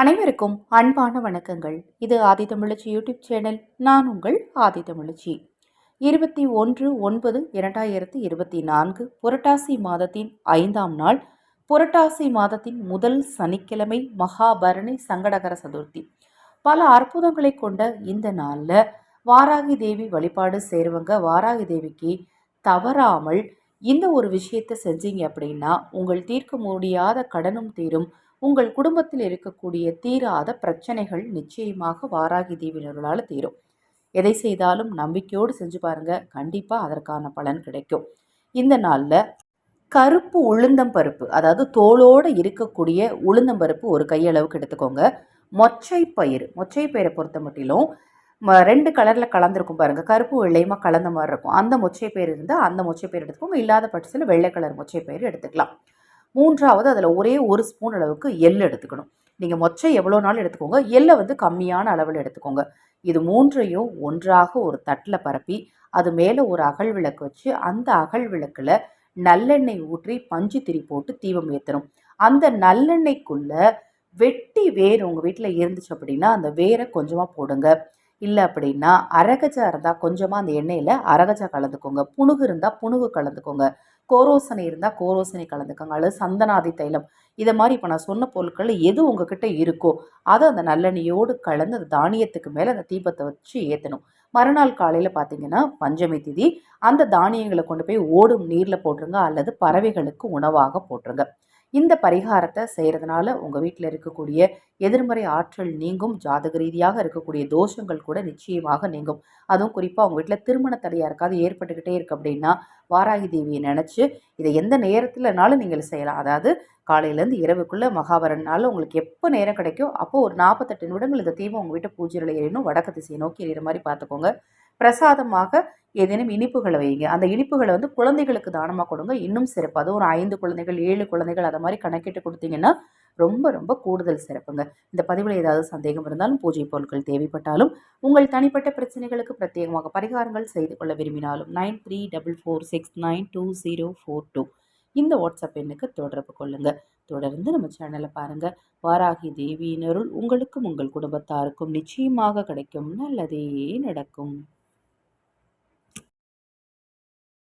அனைவருக்கும் அன்பான வணக்கங்கள். இது ஆதி தமிழச்சி யூடியூப் சேனல். நான் உங்கள் ஆதி தமிழச்சி. இருபத்தி ஒன்று ஒன்பது இரண்டாயிரத்தி இருபத்தி நான்கு புரட்டாசி மாதத்தின் ஐந்தாம் நாள் புரட்டாசி மாதத்தின் முதல் சனிக்கிழமை மகாபரணி சங்கடகர சதுர்த்தி. பல அற்புதங்களை கொண்ட இந்த நாளில் வாராகி தேவி வழிபாடு சேருவங்க வாராகி தேவிக்கு தவறாமல் இந்த ஒரு விஷயத்தை செஞ்சீங்க அப்படின்னா உங்கள் தீர்க்க முடியாத கடனும் தீரும். உங்கள் குடும்பத்தில் இருக்கக்கூடிய தீராத பிரச்சனைகள் நிச்சயமாக வாராகி தேவினர்களால் தீரும். எதை செய்தாலும் நம்பிக்கையோடு செஞ்சு பாருங்க. கண்டிப்பாக அதற்கான பலன் கிடைக்கும். இந்த நாளில் கருப்பு உளுந்தம் பருப்பு அதாவது தோலோடு இருக்கக்கூடிய உளுந்தம் பருப்பு ஒரு கையளவுக்கு எடுத்துக்கோங்க. மொச்சை பயிர் மொச்சை பயிரை பொறுத்த மட்டிலும் ம- ரெண்டு கலரில் கலந்துருக்கும் பாருங்கள் கருப்பு வெள்ளையுமா கலந்த மாதிரி இருக்கும். அந்த மொச்சை பயிர் இருந்தால் அந்த மொச்சை பயிர் எடுத்துக்கோங்க. இல்லாத பட்சத்தில் வெள்ளை கலர் மொச்சை பயிர் எடுத்துக்கலாம். மூன்றாவது அதில் ஒரே ஒரு ஸ்பூன் அளவுக்கு எள் எடுத்துக்கணும். நீங்கள் மொச்சை எவ்வளோ நாள் எடுத்துக்கோங்க? எள்ளை வந்து கம்மியான அளவில் எடுத்துக்கோங்க. இது மூன்றையும் ஒன்றாக ஒரு தட்டில் பரப்பி அது மேலே ஒரு அகல் விளக்கு வச்சு அந்த அகல் விளக்கில் நல்லெண்ணெய் ஊற்றி பஞ்சு திரி போட்டு தீபம் ஏற்றணும் அந்த நல்லெண்ணெய்க்குள்ளே வெட்டி வேர் உங்கள் வீட்டில் இருந்துச்சு அப்படின்னா அந்த வேரை கொஞ்சமாக போடுங்க. இல்லை அப்படின்னா அரகஜா இருந்தால் கொஞ்சமாக அந்த எண்ணெயில் அரகஜா கலந்துக்கோங்க. புணுகு இருந்தால் புணுகு கலந்துக்கோங்க. கோரோசனை இருந்தால் கோரோசனை கலந்துக்கோங்க. அல்லது சந்தனாதி தைலம். இதை மாதிரி இப்போ நான் சொன்ன பொருட்கள் எது உங்ககிட்ட இருக்கோ அதை அந்த நல்லெண்ணெயோடு கலந்து அந்த தானியத்துக்கு மேலே அந்த தீபத்தை வச்சு ஏற்றணும் மறுநாள் காலையில் பார்த்தீங்கன்னா பஞ்சமி திதி. அந்த தானியங்களை கொண்டு போய் ஓடும் நீரில் போட்டுருங்க. அல்லது பறவைகளுக்கு உணவாக போட்டுருங்க. இந்த பரிகாரத்தை செய்கிறதுனால உங்கள் வீட்டில் இருக்கக்கூடிய எதிர்மறை ஆற்றல் நீங்கும் ஜாதக ரீதியாக இருக்கக்கூடிய தோஷங்கள் கூட நிச்சயமாக நீங்கும். அதுவும் குறிப்பாக உங்கள் வீட்டில் திருமண தடையாக இருக்காது ஏற்பட்டுக்கிட்டே இருக்கு அப்படின்னா வாராகி தேவியை நினச்சி இதை எந்த நேரத்தில்னாலும் நீங்கள் செய்யலாம். அதாவது காலையிலேருந்து இரவுக்குள்ளே மகாவரனால உங்களுக்கு எப்போ நேரம் கிடைக்கும் அப்போது ஒரு நாற்பத்தெட்டு நிமிடங்கள் இந்த தீபம் உங்கள் வீட்டு பூஜை எறியணும் வடக்கு திசையை நோக்கி எறிகிற மாதிரி பார்த்துக்கோங்க. பிரசாதமாக ஏதேனும் இனிப்புகளை வைங்க அந்த இனிப்புகளை வந்து குழந்தைகளுக்கு தானமாக கொடுங்க. இன்னும் சிறப்பு. அது ஒரு ஐந்து குழந்தைகள் ஏழு குழந்தைகள் அதை மாதிரி கணக்கிட்டு கொடுத்தீங்கன்னா ரொம்ப ரொம்ப கூடுதல் சிறப்புங்க. இந்த பதிவில் ஏதாவது சந்தேகம் இருந்தாலும் பூஜை பொருட்கள் தேவைப்பட்டாலும் உங்கள் தனிப்பட்ட பிரச்சனைகளுக்கு பிரத்யேகமாக பரிகாரங்கள் செய்து கொள்ள விரும்பினாலும் nine three double four six nine two zero four two. இந்த வாட்ஸ்அப் எண்ணுக்கு தொடர்பு கொள்ளுங்கள் தொடர்ந்து நம்ம சேனலை பாருங்கள் வாராகி தேவியினருள் உங்களுக்கும் உங்கள் குடும்பத்தாருக்கும் நிச்சயமாக கிடைக்கும். நல்லதே நடக்கும்.